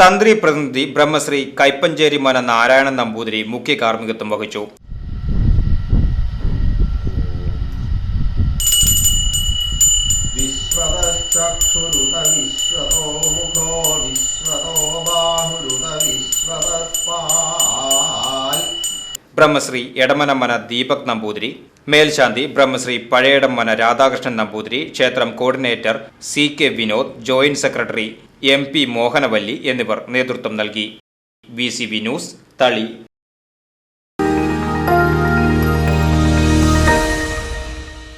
തന്ത്രി പ്രതിനിധി ബ്രഹ്മശ്രീ കൈപ്പഞ്ചേരി മന നാരായണൻ നമ്പൂതിരി മുഖ്യ കാർമ്മികത്വം വഹിച്ചു. വിശ്വതശ്ചക്ഷുരുത വിശ്വതോ മുഖോ വിശ്വതോ ബാഹുരുത വിശ്വതസ്പാൽ. ബ്രഹ്മശ്രീ എടമനമ്മന ദീപക് നമ്പൂതിരി മേൽശാന്തി ബ്രഹ്മശ്രീ പഴയടമന രാധാകൃഷ്ണൻ നമ്പൂതിരി ക്ഷേത്രം coordinator C K Vinod joint secretary M P Mohanavalli എന്നിവർ നേതൃത്വം നൽകി. V news Thali.